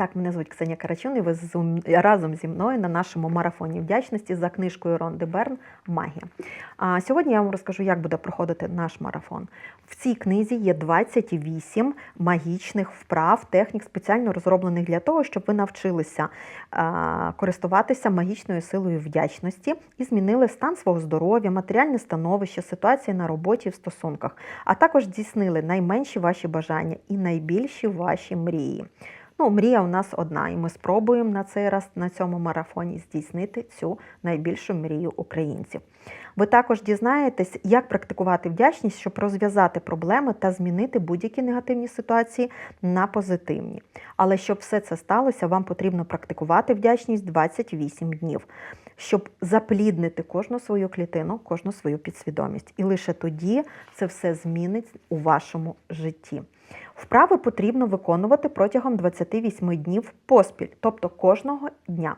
так, мене звуть Ксенія Карачун, і ви разом зі мною на нашому марафоні вдячності за книжкою Ронди Берн Магія. А сьогодні я вам розкажу, як буде проходити наш марафон. В цій книзі є 28 магічних вправ, технік, спеціально розроблених для того, щоб ви навчилися користуватися магічною силою вдячності і змінили стан свого здоров'я, матеріальне становище, ситуації на роботі в стосунках, а також здійснили найменші ваші бажання і найбільші ваші мрії. Ну, мрія у нас одна, і ми спробуємо на цей раз на цьому марафоні здійснити цю найбільшу мрію українців. Ви також дізнаєтесь, як практикувати вдячність, щоб розв'язати проблеми та змінити будь-які негативні ситуації на позитивні. Але щоб все це сталося, вам потрібно практикувати вдячність 28 днів, щоб запліднити кожну свою клітину, кожну свою підсвідомість. І лише тоді це все змінить у вашому житті. Вправи потрібно виконувати протягом 28 днів поспіль, тобто кожного дня.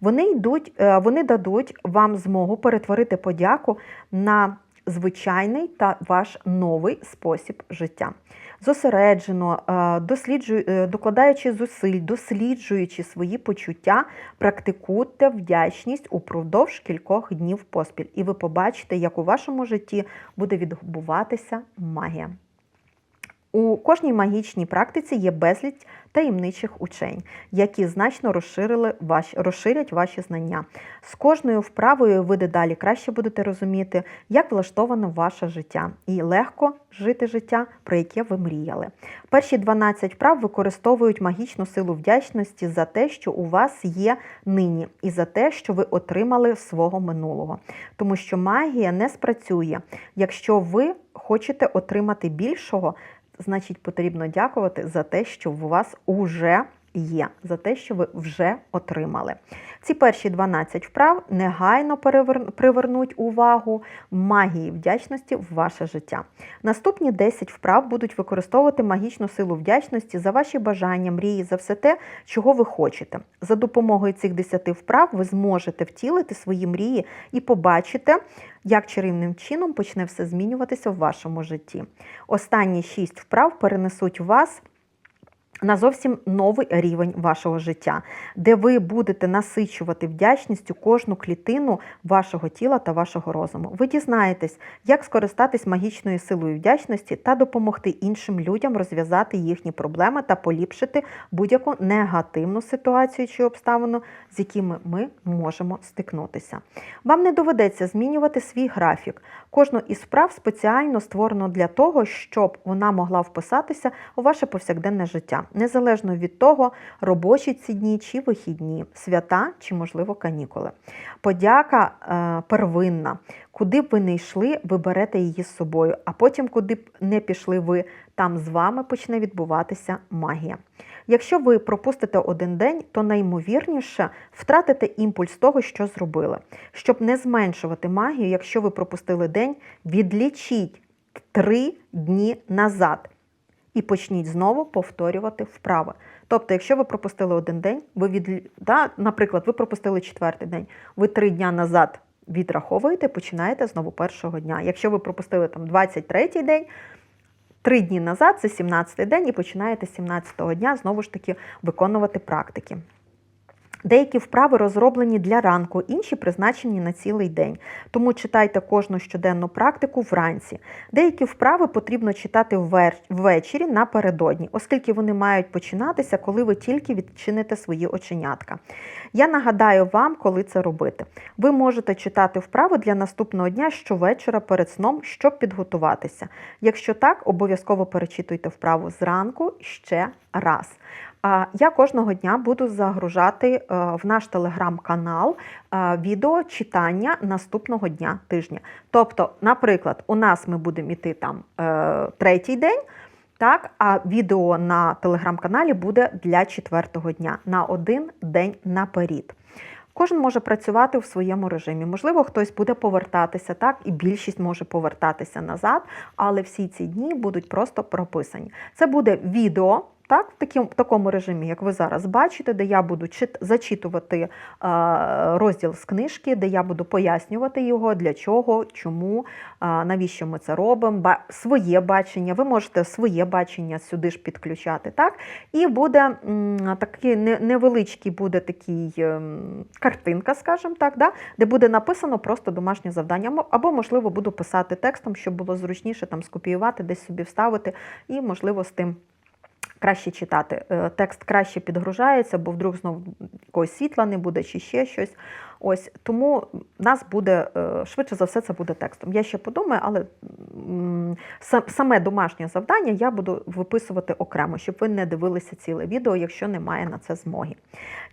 Вони йдуть, е, вони дадуть вам змогу перетворити подяку на звичайний та ваш новий спосіб життя. Зосереджено, е, е, докладаючи зусиль, досліджуючи свої почуття, практикуйте вдячність упродовж кількох днів поспіль, і ви побачите, як у вашому житті буде відбуватися магія. У кожній магічній практиці є безліч таємничих учень, які значно розширили ваші, розширять ваші знання. З кожною вправою ви дедалі краще будете розуміти, як влаштоване ваше життя, і легко жити життя, про яке ви мріяли. Перші 12 вправ використовують магічну силу вдячності за те, що у вас є нині, і за те, що ви отримали свого минулого. Тому що магія не спрацює, якщо ви хочете отримати більшого значить потрібно дякувати за те, що у вас уже є, за те, що ви вже отримали. Ці перші 12 вправ негайно привернуть увагу магії вдячності в ваше життя. Наступні 10 вправ будуть використовувати магічну силу вдячності за ваші бажання, мрії, за все те, чого ви хочете. За допомогою цих 10 вправ ви зможете втілити свої мрії і побачите, як чарівним чином почне все змінюватися в вашому житті. Останні 6 вправ перенесуть вас на зовсім новий рівень вашого життя, де ви будете насичувати вдячністю кожну клітину вашого тіла та вашого розуму. Ви дізнаєтесь, як скористатись магічною силою вдячності та допомогти іншим людям розв'язати їхні проблеми та поліпшити будь-яку негативну ситуацію чи обставину, з якими ми можемо стикнутися. Вам не доведеться змінювати свій графік. Кожну із справ спеціально створено для того, щоб вона могла вписатися у ваше повсякденне життя, незалежно від того, робочі ці дні чи вихідні, свята чи, можливо, канікули. Подяка е, первинна. Куди б ви не йшли, ви берете її з собою, а потім, куди б не пішли ви, там з вами почне відбуватися магія. Якщо ви пропустите один день, то найімовірніше втратите імпульс того, що зробили. Щоб не зменшувати магію, якщо ви пропустили день, відлічіть три дні назад і почніть знову повторювати вправи. Тобто, якщо ви пропустили один день, ви від... да, наприклад, ви пропустили четвертий день, ви три дня назад відраховуєте, починаєте знову першого дня. Якщо ви пропустили там 23-й день, три дні назад це 17-й день, і починаєте з 17-го дня знову ж таки виконувати практики. Деякі вправи розроблені для ранку, інші призначені на цілий день. Тому читайте кожну щоденну практику вранці. Деякі вправи потрібно читати ввечері напередодні, оскільки вони мають починатися, коли ви тільки відчините свої оченятка. Я нагадаю вам, коли це робити. Ви можете читати вправи для наступного дня щовечора перед сном, щоб підготуватися. Якщо так, обов'язково перечитуйте вправу зранку ще раз. Я кожного дня буду загружати е, в наш телеграм-канал е, відео читання наступного дня тижня. Тобто, наприклад, у нас ми будемо йти там е, третій день. Так, а відео на телеграм-каналі буде для четвертого дня на один день наперед. Кожен може працювати в своєму режимі. Можливо, хтось буде повертатися, так, і більшість може повертатися назад, але всі ці дні будуть просто прописані. Це буде відео так, в таким, в такому режимі, як ви зараз бачите, де я буду чит, зачитувати е, розділ з книжки, де я буду пояснювати його, для чого, чому, е, навіщо ми це робимо, ба, своє бачення. Ви можете своє бачення сюди ж підключати. так, І буде м, такий не- невеличкий буде такий ем, картинка, скажімо так, да, де буде написано просто домашнє завдання. Або, можливо, буду писати текстом, щоб було зручніше там скопіювати, десь собі вставити, і, можливо, з тим краще читати. Е, Текст краще підгружається, бо вдруг знову якогось світла не буде чи ще щось. Ось тому нас буде е, швидше за все, це буде текстом. Я ще подумаю, але саме домашнє завдання я буду виписувати окремо, щоб ви не дивилися ціле відео, якщо немає на це змоги.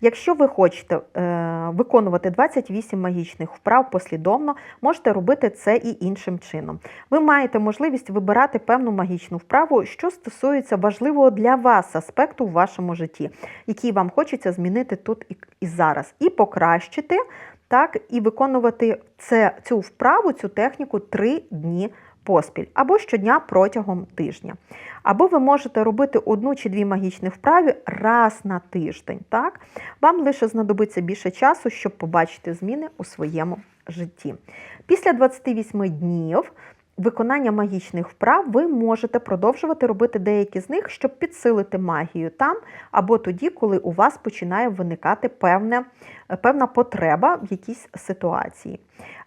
Якщо ви хочете е, виконувати 28 магічних вправ послідовно, можете робити це і іншим чином. Ви маєте можливість вибирати певну магічну вправу, що стосується важливого для вас аспекту в вашому житті, який вам хочеться змінити тут і- і зараз, і покращити, так, і виконувати це, цю вправу, цю техніку три дні поспіль, або щодня протягом тижня. Або ви можете робити одну чи дві магічні вправи раз на тиждень. Так? Вам лише знадобиться більше часу, щоб побачити зміни у своєму житті. Після 28 днів виконання магічних вправ ви можете продовжувати робити деякі з них, щоб підсилити магію там, або тоді, коли у вас починає виникати певне, певна потреба в якійсь ситуації.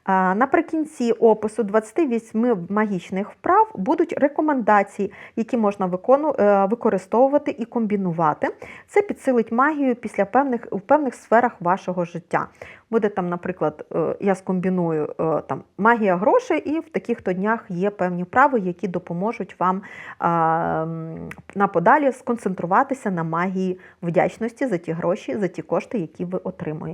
Наприкінці опису 28 магічних вправ будуть рекомендації, які можна е, використовувати і комбінувати. Це підсилить магію після певних в певних сферах вашого життя. Буде там, наприклад, е, я скомбіную е, там магія грошей, і в таких то днях є певні вправи, які допоможуть вам на подалі сконцентруватися на магії вдячності за ті гроші, за ті кошти, які ви отримуєте.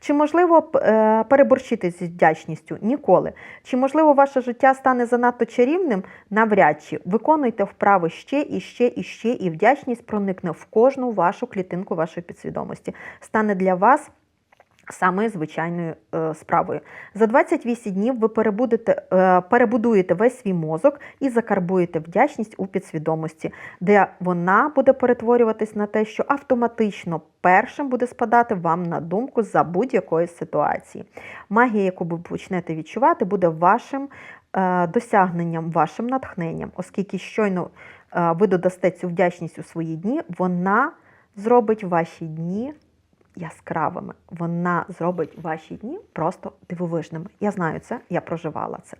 Чи можливо е, переборщити з вдячністю? Ніколи. Чи можливо ваше життя стане занадто чарівним? Навряд чи. Виконуйте вправи ще і ще і ще, і вдячність проникне в кожну вашу клітинку вашої підсвідомості. Стане для вас самою звичайною е, справою. За 28 днів ви перебудете, е, перебудуєте весь свій мозок і закарбуєте вдячність у підсвідомості, де вона буде перетворюватись на те, що автоматично першим буде спадати вам на думку за будь-якої ситуації. Магія, яку ви почнете відчувати, буде вашим е, досягненням, вашим натхненням, оскільки щойно ви додасте цю вдячність у свої дні, вона зробить ваші дні яскравими. Вона зробить ваші дні просто дивовижними. Я знаю це, я проживала це.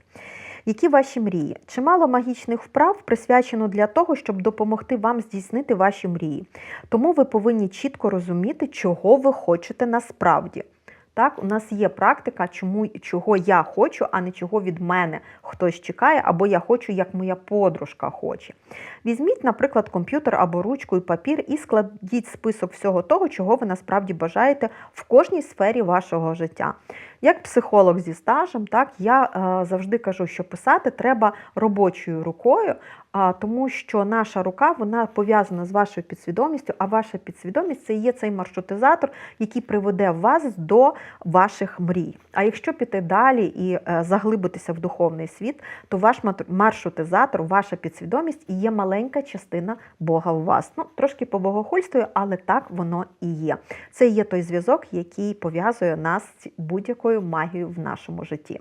Які ваші мрії? Чимало магічних вправ присвячено для того, щоб допомогти вам здійснити ваші мрії. Тому ви повинні чітко розуміти, чого ви хочете насправді. Так, у нас є практика, чому чого я хочу, а не чого від мене хтось чекає, або я хочу, як моя подружка хоче. Візьміть, наприклад, комп'ютер або ручку і папір і складіть список всього того, чого ви насправді бажаєте в кожній сфері вашого життя. Як психолог зі стажем, так я е, завжди кажу, що писати треба робочою рукою, тому що наша рука вона пов'язана з вашою підсвідомістю, а ваша підсвідомість це є цей маршрутизатор, який приведе вас до ваших мрій. А якщо піти далі і е, заглибитися в духовний світ, то ваш маршрутизатор, ваша підсвідомість і є маленька частина Бога у вас. Ну, трошки побогохульствую, але так воно і є. Це є той зв'язок, який пов'язує нас з будь-якою магією в нашому житті.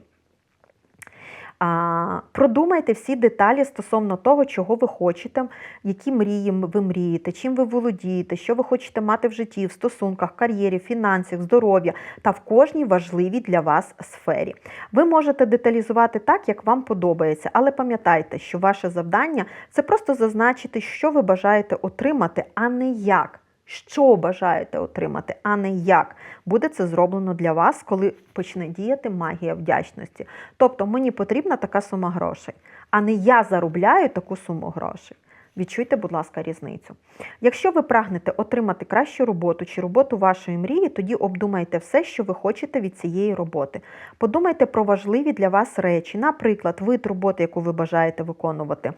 А, Продумайте всі деталі стосовно того, чого ви хочете, які мрії ви мрієте, чим ви володієте, що ви хочете мати в житті, в стосунках, кар'єрі, фінансах, здоров'я та в кожній важливій для вас сфері. Ви можете деталізувати так, як вам подобається, але пам'ятайте, що ваше завдання це просто зазначити, що ви бажаєте отримати, а не як. Що бажаєте отримати, а не як буде це зроблено для вас, коли почне діяти магія вдячності. Тобто мені потрібна така сума грошей, а не я заробляю таку суму грошей. Відчуйте, будь ласка, різницю. Якщо ви прагнете отримати кращу роботу чи роботу вашої мрії, тоді обдумайте все, що ви хочете від цієї роботи. Подумайте про важливі для вас речі, наприклад, вид роботи, яку ви бажаєте виконувати.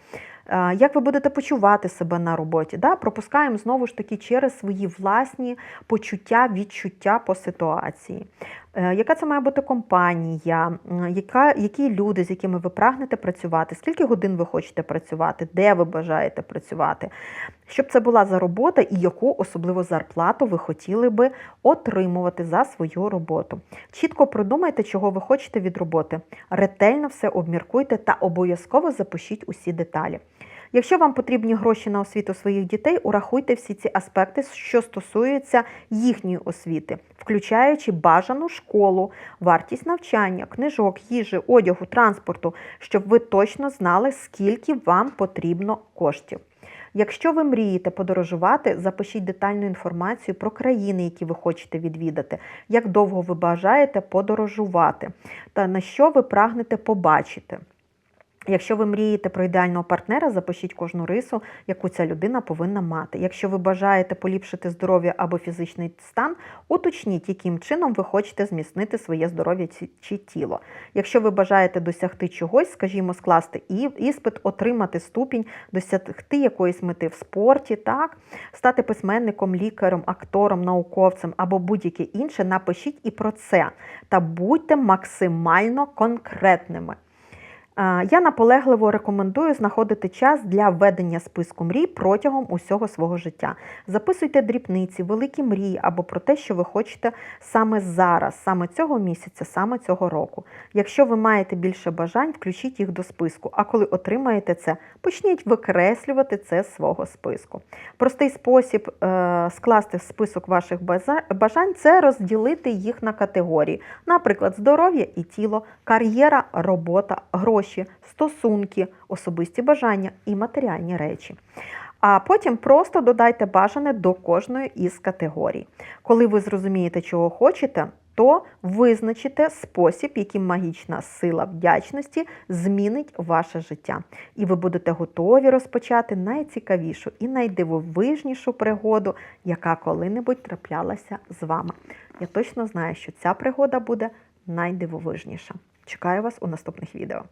Е, Як ви будете почувати себе на роботі? Да? Пропускаємо знову ж таки через свої власні почуття, відчуття по ситуації. Е, Яка це має бути компанія, яка, які люди, з якими ви прагнете працювати, скільки годин ви хочете працювати, де ви бажаєте працювати, щоб це була за робота і яку особливо зарплату ви хотіли би отримувати за свою роботу. Чітко продумайте, чого ви хочете від роботи. Ретельно все обміркуйте та обов'язково запишіть усі деталі. Якщо вам потрібні гроші на освіту своїх дітей, урахуйте всі ці аспекти, що стосуються їхньої освіти, включаючи бажану школу, вартість навчання, книжок, їжі, одягу, транспорту, щоб ви точно знали, скільки вам потрібно коштів. Якщо ви мрієте подорожувати, запишіть детальну інформацію про країни, які ви хочете відвідати, як довго ви бажаєте подорожувати та на що ви прагнете побачити. Якщо ви мрієте про ідеального партнера, запишіть кожну рису, яку ця людина повинна мати. Якщо ви бажаєте поліпшити здоров'я або фізичний стан, уточніть, яким чином ви хочете зміцнити своє здоров'я чи тіло. Якщо ви бажаєте досягти чогось, скажімо, скласти іспит, отримати ступінь, досягти якоїсь мети в спорті, так, стати письменником, лікарем, актором, науковцем або будь-яке інше, напишіть і про це та будьте максимально конкретними. Я наполегливо рекомендую знаходити час для ведення списку мрій протягом усього свого життя. Записуйте дрібниці, великі мрії або про те, що ви хочете саме зараз, саме цього місяця, саме цього року. Якщо ви маєте більше бажань, включіть їх до списку. А коли отримаєте це, почніть викреслювати це з свого списку. Простий спосіб е, скласти список ваших бажань це розділити їх на категорії, наприклад, здоров'я і тіло, кар'єра, робота, гроші, стосунки, особисті бажання і матеріальні речі. А потім просто додайте бажане до кожної із категорій. Коли ви зрозумієте, чого хочете, то визначите спосіб, яким магічна сила вдячності змінить ваше життя. І ви будете готові розпочати найцікавішу і найдивовижнішу пригоду, яка коли-небудь траплялася з вами. Я точно знаю, що ця пригода буде найдивовижніша. Чекаю вас у наступних відео.